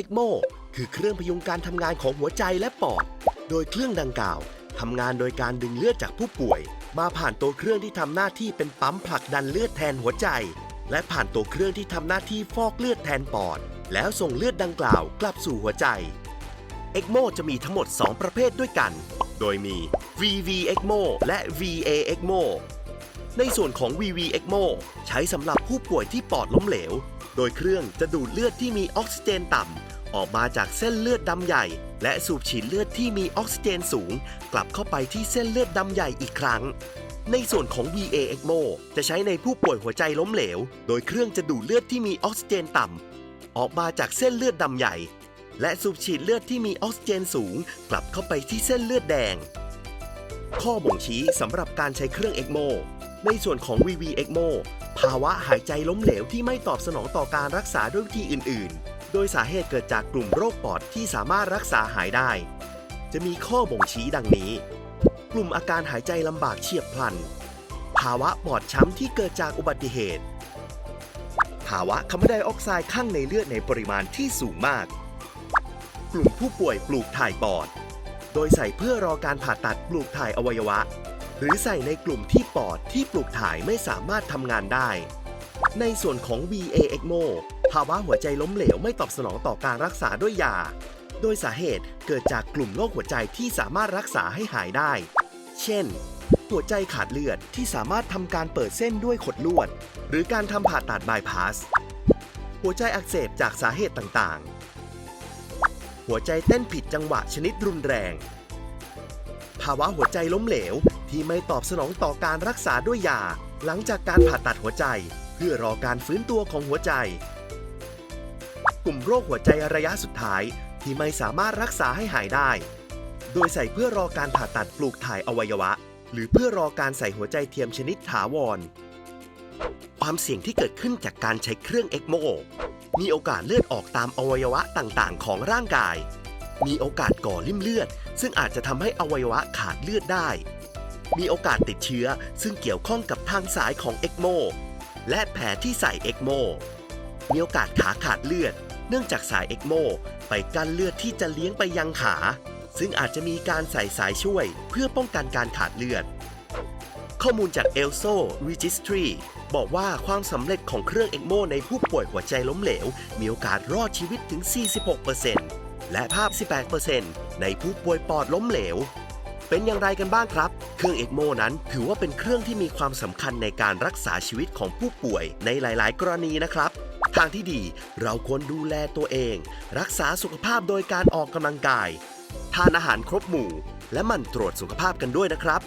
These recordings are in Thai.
ECMO คือเครื่องพยุงการทำงานของหัวใจและปอด โดยเครื่องดังกล่าวทำงานโดยการดึงเลือดจากผู้ป่วย มาผ่านตัวเครื่องที่ทำหน้าที่เป็นปั๊มผลักดันเลือดแทนหัวใจ และผ่านตัวเครื่องที่ทำหน้าที่ฟอกเลือดแทนปอด แล้วส่งเลือดดังกล่าวกลับสู่หัวใจ ECMO จะมีทั้งหมด 2 ประเภทด้วยกัน โดยมี VV ECMO และ VA ECMO ในส่วนของ VV ECMO ใช้สำหรับผู้ป่วยที่ปอดล้มเหลว โดยเครื่องจะดูดเลือดที่มีออกซิเจนต่ำ ออกมาจากเส้นเลือดดำใหญ่ และสูบฉีดเลือดที่มีออกซิเจนสูง กลับเข้าไปที่เส้นเลือดดำใหญ่อีกครั้ง ในส่วนของ VA ECMO จะใช้ในผู้ป่วยหัวใจล้มเหลว โดยเครื่องจะดูดเลือดที่มีออกซิเจนต่ำ ออกมาจากเส้นเลือดดำใหญ่ และสูบฉีดเลือดที่มีออกซิเจนสูง กลับเข้าไปที่เส้นเลือดแดง ข้อบ่งชี้สำหรับการใช้เครื่อง ECMO ในส่วนของ VV ECMO ภาวะหายใจล้มเหลวที่ไม่ตอบสนองต่อการรักษาด้วยวิธีอื่น ๆ โดยสาเหตุเกิดจากกลุ่มโรคปอดที่สามารถรักษาหายได้ จะมีข้อบ่งชี้ดังนี้ กลุ่มอาการหายใจลำบากเฉียบพลัน ภาวะปอดช้ำที่เกิดจากอุบัติเหตุ ภาวะคาร์บอนไดออกไซด์ข้างในเลือดในปริมาณที่สูงมาก กลุ่มผู้ป่วยปลูกถ่ายปอด โดยใส่เพื่อรอการผ่าตัดปลูกถ่ายอวัยวะ รือใส่ในกลุ่มที่ปอดที่ปลูกถ่ายไม่สามารถทำงานได้ ในส่วนของ VA ECMO ภาวะหัวใจล้มเหลวไม่ตอบสนองต่อการรักษาด้วยยา โดยสาเหตุเกิดจากกลุ่มโรคหัวใจที่สามารถรักษาให้หายได้ เช่น หัวใจขาดเลือดที่สามารถทำการเปิดเส้นด้วยขดลวด หรือการทำผ่าตัดบายพาส หัวใจอักเสบจากสาเหตุต่างๆ หัวใจเต้นผิดจังหวะชนิดรุนแรง ภาวะหัวใจล้มเหลว ที่ไม่ตอบสนองต่อการรักษาด้วยยา หลังจากการผ่าตัดหัวใจ เพื่อรอการฟื้นตัวของหัวใจ กลุ่มโรคหัวใจระยะสุดท้ายที่ไม่สามารถรักษาให้หายได้ โดยใส่เพื่อรอการผ่าตัดปลูกถ่ายอวัยวะ หรือเพื่อรอการใส่หัวใจเทียมชนิดถาวร ความเสี่ยงที่เกิดขึ้นจากการใช้เครื่องเอ็กโมมีโอกาสเลือดออกตามอวัยวะต่างๆ ของร่างกาย มีโอกาสก่อริ่มเลือด ซึ่งอาจจะทำให้อวัยวะขาดเลือดได้ มีโอกาสติดเชื้อ ซึ่งเกี่ยวข้องกับทางสายของเอ็กโมและแผลที่ใส่เอ็กโมมีโอกาสขาขาดเลือด เนื่องจากสายเอ็กโมไปกั้นเลือดที่จะเลี้ยงไปยังขา ซึ่งอาจจะมีการใส่สายช่วยเพื่อป้องกันการขาดเลือด ข้อมูลจาก e l s o Registry บอกว่าความสำเร็จของเครื่องเอ็กโมในผู้ป่วยหัวใจล้มเหลว มีโอกาสรอดชีวิตถึง 46%และภาพ 18%ในผู้ป่วยปอดล้มเหลว เป็นอย่างไรกันบ้างครับ เครื่องเอ็กโมนั้นถือว่าเป็นเครื่องที่มีความสำคัญในการรักษาชีวิตของผู้ป่วยในหลาย ๆ กรณีนะครับ ทางที่ดีเราควรดูแลตัวเอง รักษาสุขภาพโดยการออกกำลังกาย ทานอาหารครบหมู่ และมั่นตรวจสุขภาพกันด้วยนะครับ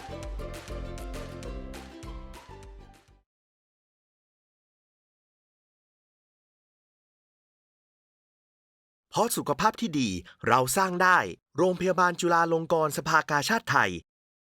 เพราะสุขภาพที่ดีเราสร้างได้ โรงพยาบาลจุฬาลงกรณ์สภากาชาติไทย